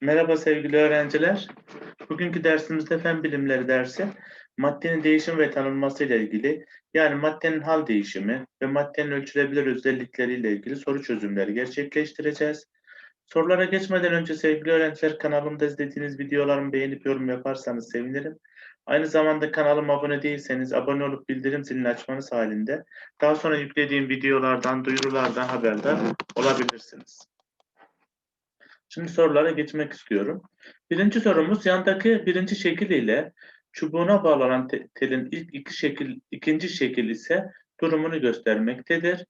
Merhaba sevgili öğrenciler. Bugünkü dersimizde fen bilimleri dersi maddenin değişim ve tanınması ile ilgili yani maddenin hal değişimi ve maddenin ölçülebilir özellikleriyle ilgili soru çözümleri gerçekleştireceğiz. Sorulara geçmeden önce sevgili öğrenciler kanalımda izlediğiniz videolarımı beğenip yorum yaparsanız sevinirim. Aynı zamanda kanalıma abone değilseniz abone olup bildirim zilini açmanız halinde daha sonra yüklediğim videolardan, duyurulardan haberdar olabilirsiniz. Şimdi sorulara geçmek istiyorum. Birinci sorumuz yandaki birinci şekil ile çubuğuna bağlanan te- telin ilk iki şekil, ikinci şekil ise durumunu göstermektedir.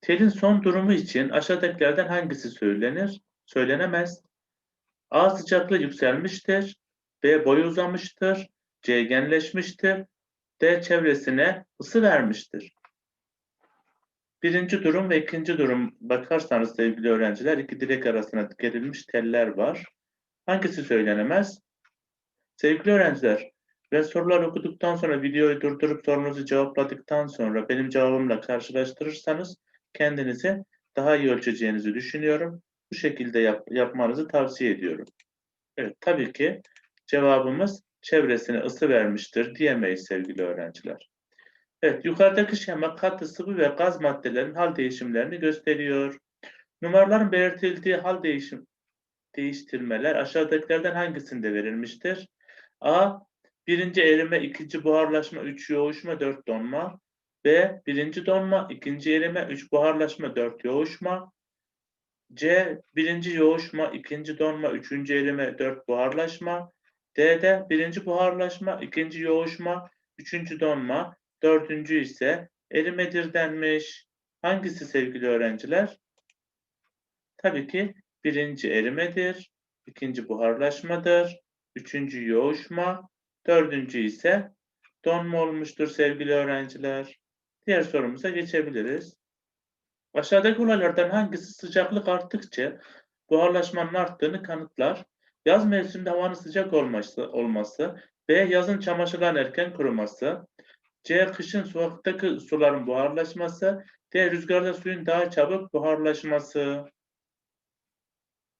Telin son durumu için aşağıdakilerden hangisi söylenir? Söylenemez. A sıcaklığı yükselmiştir. B boyu uzamıştır. C genleşmiştir. D çevresine ısı vermiştir. Birinci durum ve ikinci durum bakarsanız sevgili öğrenciler iki direk arasına gerilmiş teller var. Hangisi söylenemez? Sevgili öğrenciler, ben soruları okuduktan sonra videoyu durdurup sorunuzu cevapladıktan sonra benim cevabımla karşılaştırırsanız kendinizi daha iyi ölçeceğinizi düşünüyorum. Bu şekilde yap- yapmanızı tavsiye ediyorum. Evet, tabii ki cevabımız çevresine ısı vermiştir diyemeyiz sevgili öğrenciler. Evet, yukarıdaki şema katı, sıvı ve gaz maddelerin hal değişimlerini gösteriyor. Numaraların belirtildiği hal değişim değiştirmeler aşağıdakilerden hangisinde verilmiştir? A. Birinci erime, ikinci buharlaşma, üç yoğuşma, dört donma. B. Birinci donma, ikinci erime, üç buharlaşma, dört yoğuşma. C. Birinci yoğuşma, ikinci donma, üçüncü erime, dört buharlaşma. D'de birinci buharlaşma, ikinci yoğuşma, üçüncü donma, dördüncü ise erimedir denmiş. Hangisi sevgili öğrenciler? Tabii ki birinci erimedir, ikinci buharlaşmadır, üçüncü yoğuşma, dördüncü ise donma olmuştur sevgili öğrenciler. Diğer sorumuza geçebiliriz. Aşağıdaki olaylardan hangisi sıcaklık arttıkça buharlaşmanın arttığını kanıtlar? Yaz mevsiminde havanın sıcak olması, olması B. Yazın çamaşırların erken kuruması C. Kışın soğuktaki suların buharlaşması D. Rüzgarda suyun daha çabuk buharlaşması.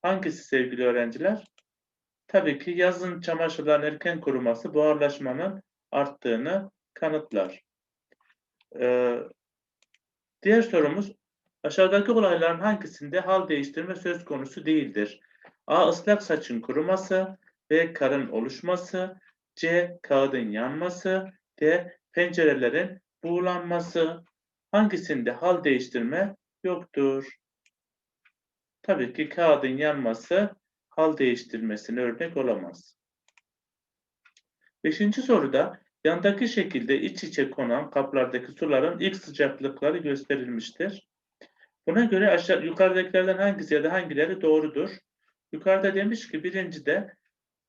Hangisi sevgili öğrenciler? Tabii ki yazın çamaşırların erken kuruması buharlaşmanın arttığını kanıtlar. Ee, diğer sorumuz aşağıdaki olayların hangisinde hal değiştirme söz konusu değildir? A. ıslak saçın kuruması B. Karın oluşması C. Kağıdın yanması D. Pencerelerin buğulanması. Hangisinde hal değiştirme yoktur? Tabii ki kağıdın yanması hal değiştirmesine örnek olamaz. Beşinci soruda yandaki şekilde iç içe konan kaplardaki suların ilk sıcaklıkları gösterilmiştir. Buna göre aşağı yukarıdakilerden hangisi ya da hangileri doğrudur? Yukarıda demiş ki birincide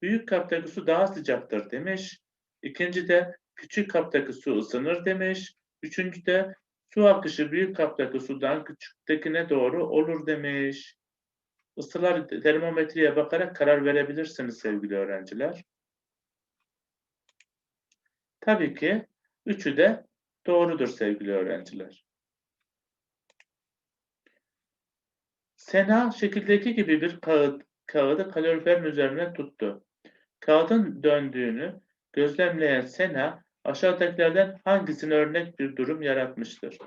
büyük kaptaki su daha sıcaktır demiş. İkincide küçük kaptaki su ısınır demiş. Üçüncüde su akışı büyük kaptaki sudan küçüktekine doğru olur demiş. Isılar termometreye bakarak karar verebilirsiniz sevgili öğrenciler. Tabii ki üçü de doğrudur sevgili öğrenciler. Sena şekildeki gibi bir kağıt, kağıdı kaloriferin üzerine tuttu. Kağıdın döndüğünü gözlemleyen Sena aşağıdakilerden hangisine örnek bir durum yaratmıştır?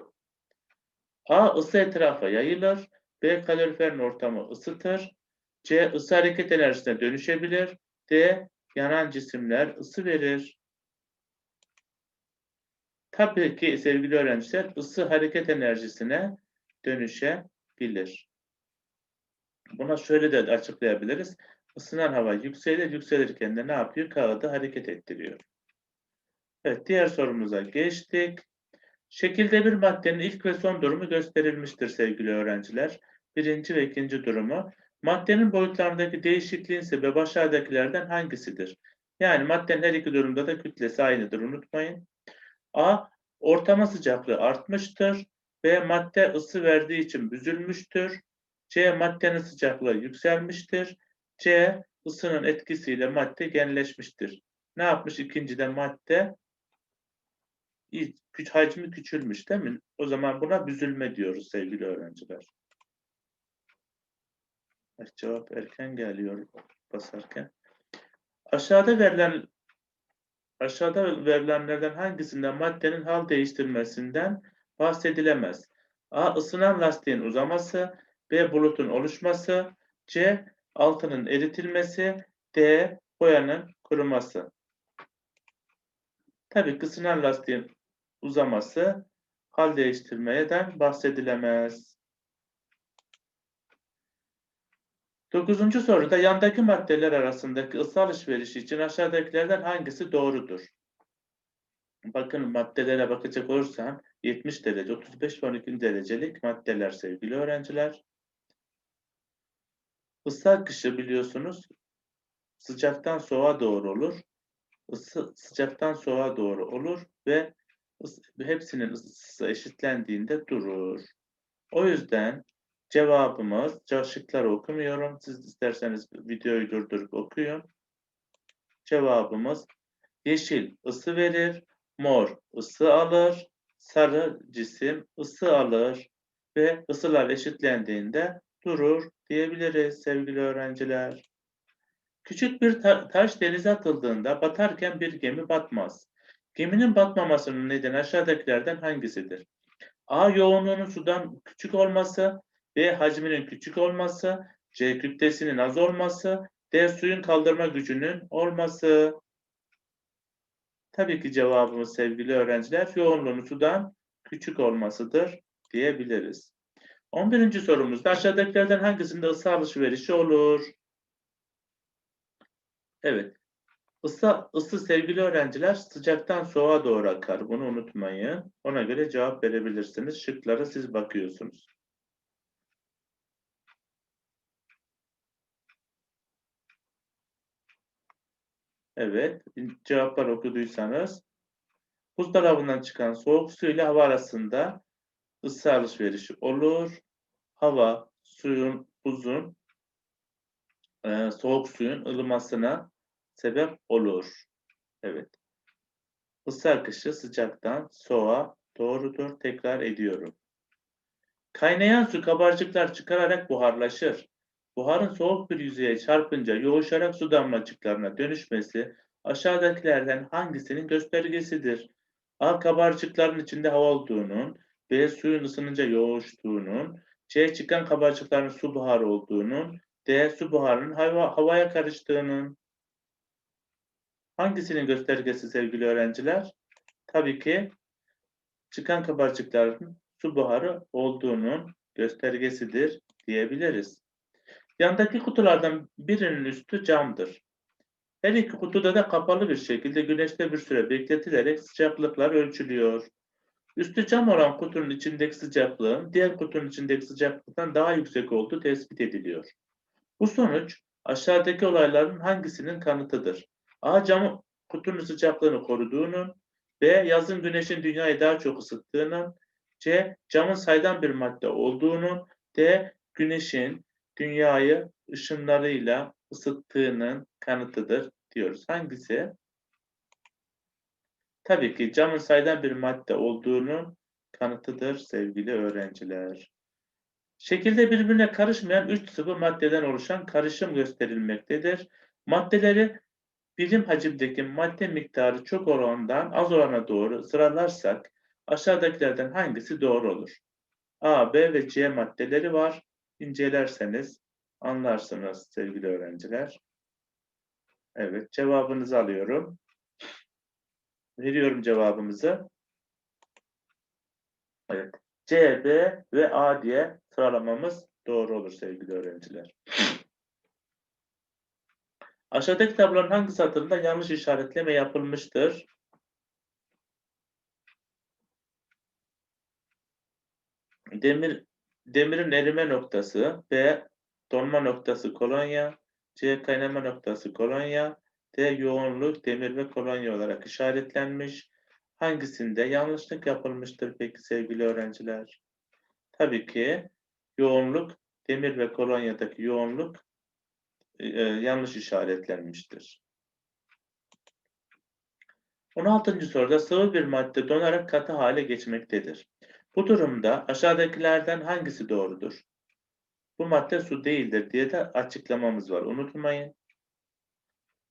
A. ısı etrafa yayılır. B. Kaloriferin ortamı ısıtır. C. ısı hareket enerjisine dönüşebilir. D. Yanan cisimler ısı verir. Tabii ki sevgili öğrenciler ısı hareket enerjisine dönüşebilir. Buna şöyle de açıklayabiliriz. Isınan hava yükselir, yükselirken de ne yapıyor? Kağıdı hareket ettiriyor. Evet, diğer sorumuza geçtik. Şekilde bir maddenin ilk ve son durumu gösterilmiştir sevgili öğrenciler. Birinci ve ikinci durumu. Maddenin boyutlarındaki değişikliğin sebebi aşağıdakilerden hangisidir? Yani maddenin her iki durumda da kütlesi aynıdır, unutmayın. A. Ortama sıcaklığı artmıştır. B. Madde ısı verdiği için büzülmüştür. C. Maddenin sıcaklığı yükselmiştir. C. ısının etkisiyle madde genleşmiştir. Ne yapmış ikincide madde? Küç, hacmi küçülmüş değil mi? O zaman buna büzülme diyoruz sevgili öğrenciler. Cevap erken geliyor basarken. Aşağıda verilen aşağıda verilenlerden hangisinde maddenin hal değiştirmesinden bahsedilemez? A. ısınan lastiğin uzaması, B. Bulutun oluşması, C. Altının eritilmesi, D. Boyanın kuruması. Tabii ısınan lastiğin uzaması hal değiştirmeyeden bahsedilemez. Dokuzuncu soruda yandaki maddeler arasındaki ısı alışverişi için aşağıdakilerden hangisi doğrudur? Bakın maddelere bakacak olursam 70 derece, 35 ve 12 derecelik maddeler sevgili öğrenciler. Isı akışı biliyorsunuz sıcaktan soğuğa doğru olur. Isı sıcaktan soğuğa doğru olur ve hepsinin ısısı eşitlendiğinde durur. O yüzden cevabımız, şıkları okumuyorum. Siz isterseniz videoyu durdurup okuyun. Cevabımız yeşil ısı verir, mor ısı alır, sarı cisim ısı alır ve ısılar eşitlendiğinde durur diyebiliriz sevgili öğrenciler. Küçük bir ta taş denize atıldığında batarken bir gemi batmaz. Geminin batmamasının nedeni aşağıdakilerden hangisidir? A. Yoğunluğunun sudan küçük olması, B. Hacminin küçük olması, C. Kütlesinin az olması, D. Suyun kaldırma gücünün olması. Tabii ki cevabımız sevgili öğrenciler yoğunluğunun sudan küçük olmasıdır diyebiliriz. 11. sorumuzda aşağıdakilerden hangisinde ısı alışverişi olur? Evet. Isı, ısı sevgili öğrenciler sıcaktan soğuğa doğru akar. Bunu unutmayın. Ona göre cevap verebilirsiniz. Şıklara siz bakıyorsunuz. Evet. Cevaplar okuduysanız buzdolabından çıkan soğuk su ile hava arasında ısı alışverişi olur. Hava, suyun, buzun, e, soğuk suyun ılımasına sebep olur. Evet. Isı akışı sıcaktan soğuğa doğrudur. Tekrar ediyorum. Kaynayan su kabarcıklar çıkararak buharlaşır. Buharın soğuk bir yüzeye çarpınca yoğuşarak su damlacıklarına dönüşmesi aşağıdakilerden hangisinin göstergesidir? A. Kabarcıkların içinde hava olduğunun, B. Suyun ısınınca yoğuştuğunun, C. Çıkan kabarcıkların su buharı olduğunun, D. Su buharının hava, havaya karıştığının. Hangisinin göstergesi sevgili öğrenciler? Tabii ki çıkan kabarcıkların su buharı olduğunun göstergesidir diyebiliriz. Yandaki kutulardan birinin üstü camdır. Her iki kutuda da kapalı bir şekilde güneşte bir süre bekletilerek sıcaklıklar ölçülüyor. Üstü cam olan kutunun içindeki sıcaklığın diğer kutunun içindeki sıcaklıktan daha yüksek olduğu tespit ediliyor. Bu sonuç aşağıdaki olayların hangisinin kanıtıdır? A. Cam kutunun sıcaklığını koruduğunun, B. Yazın güneşin dünyayı daha çok ısıttığının, C. Camın saydam bir madde olduğunun, D. Güneşin dünyayı ışınlarıyla ısıttığının kanıtıdır diyoruz. Hangisi? Tabii ki camın saydam bir madde olduğunun kanıtıdır sevgili öğrenciler. Şekilde birbirine karışmayan üç sıvı maddeden oluşan karışım gösterilmektedir. Maddeleri birim hacimdeki madde miktarı çok olandan az olana doğru sıralarsak aşağıdakilerden hangisi doğru olur? A, B ve C maddeleri var. İncelerseniz anlarsınız sevgili öğrenciler. Evet, cevabınızı alıyorum. Veriyorum cevabımızı. Evet. C, B ve A diye sıralamamız doğru olur sevgili öğrenciler. Aşağıdaki tabloların hangi satırında yanlış işaretleme yapılmıştır? Demir demirin erime noktası, B donma noktası kolonya, C kaynama noktası kolonya, D yoğunluk demir ve kolonya olarak işaretlenmiş. Hangisinde yanlışlık yapılmıştır peki sevgili öğrenciler? Tabii ki yoğunluk demir ve kolonyadaki yoğunluk e, yanlış işaretlenmiştir. 16. soruda sıvı bir madde donarak katı hale geçmektedir. Bu durumda aşağıdakilerden hangisi doğrudur? Bu madde su değildir diye de açıklamamız var. Unutmayın.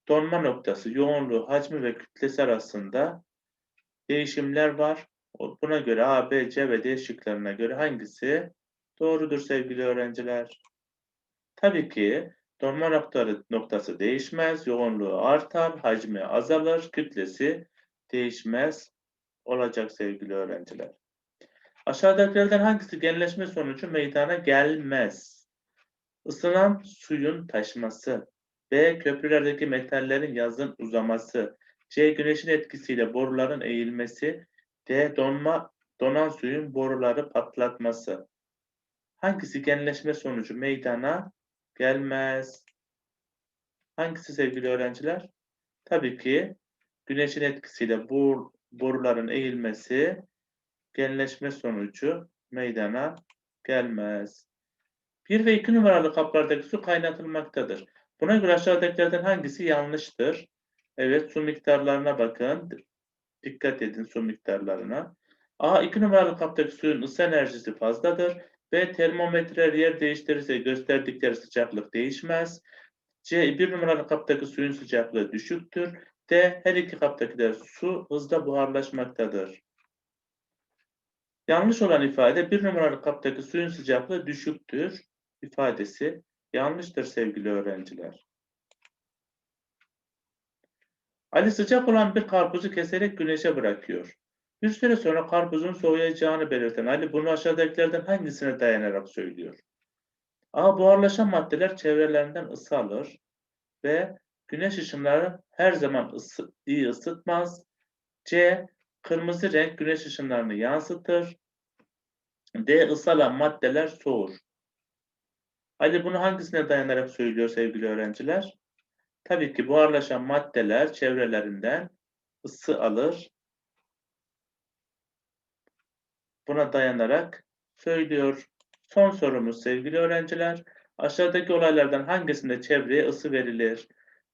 Donma noktası, yoğunluğu, hacmi ve kütlesi arasında değişimler var. Buna göre A, B, C ve D şıklarına göre hangisi doğrudur sevgili öğrenciler? Tabii ki donma noktaları, noktası değişmez, yoğunluğu artar, hacmi azalır, kütlesi değişmez olacak sevgili öğrenciler. Aşağıdakilerden hangisi genleşme sonucu meydana gelmez? Isınan suyun taşması, B. Köprülerdeki metallerin yazın uzaması, C. Güneşin etkisiyle boruların eğilmesi, D. Donma, donan suyun boruları patlatması. Hangisi genleşme sonucu meydana gelmez? Hangisi sevgili öğrenciler? Tabii ki güneşin etkisiyle bor, boruların eğilmesi genleşme sonucu meydana gelmez. 1 ve 2 numaralı kaplardaki su kaynatılmaktadır. Buna göre aşağıdakilerden hangisi yanlıştır? Evet, su miktarlarına bakın. Dikkat edin su miktarlarına. A. 2 numaralı kaptaki suyun ısı enerjisi fazladır. B. Termometreler yer değiştirirse gösterdikleri sıcaklık değişmez. C. 1 numaralı kaptaki suyun sıcaklığı düşüktür. D. Her iki kaptaki de su hızla buharlaşmaktadır. Yanlış olan ifade 1 numaralı kaptaki suyun sıcaklığı düşüktür ifadesi yanlıştır sevgili öğrenciler. Ali sıcak olan bir karpuzu keserek güneşe bırakıyor. Bir süre sonra karpuzun soğuyacağını belirten Ali bunu aşağıdakilerden hangisine dayanarak söylüyor? A. Buharlaşan maddeler çevrelerinden ısı alır. B. Güneş ışınları her zaman ısı, iyi ısıtmaz. C. Kırmızı renk güneş ışınlarını yansıtır. D. Islanan maddeler soğur. Ali bunu hangisine dayanarak söylüyor sevgili öğrenciler? Tabii ki buharlaşan maddeler çevrelerinden ısı alır. Buna dayanarak söylüyor. Son sorumuz sevgili öğrenciler. Aşağıdaki olaylardan hangisinde çevreye ısı verilir?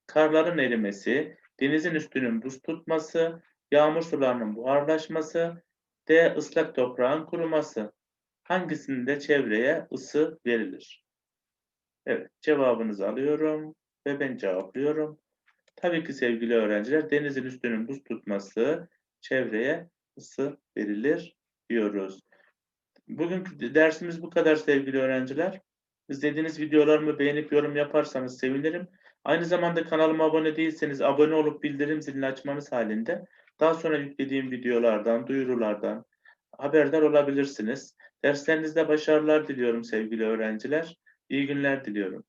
Karların erimesi, denizin üstünün buz tutması, yağmur sularının buharlaşması, D. ıslak toprağın kuruması. Hangisinde çevreye ısı verilir? Evet, cevabınızı alıyorum ve ben cevaplıyorum. Tabii ki sevgili öğrenciler, denizin üstünün buz tutması çevreye ısı verilir diyoruz. Bugünkü dersimiz bu kadar sevgili öğrenciler. İzlediğiniz videolarımı beğenip yorum yaparsanız sevinirim. Aynı zamanda kanalıma abone değilseniz abone olup bildirim zilini açmanız halinde daha sonra yüklediğim videolardan, duyurulardan haberdar olabilirsiniz. Derslerinizde başarılar diliyorum sevgili öğrenciler. İyi günler diliyorum.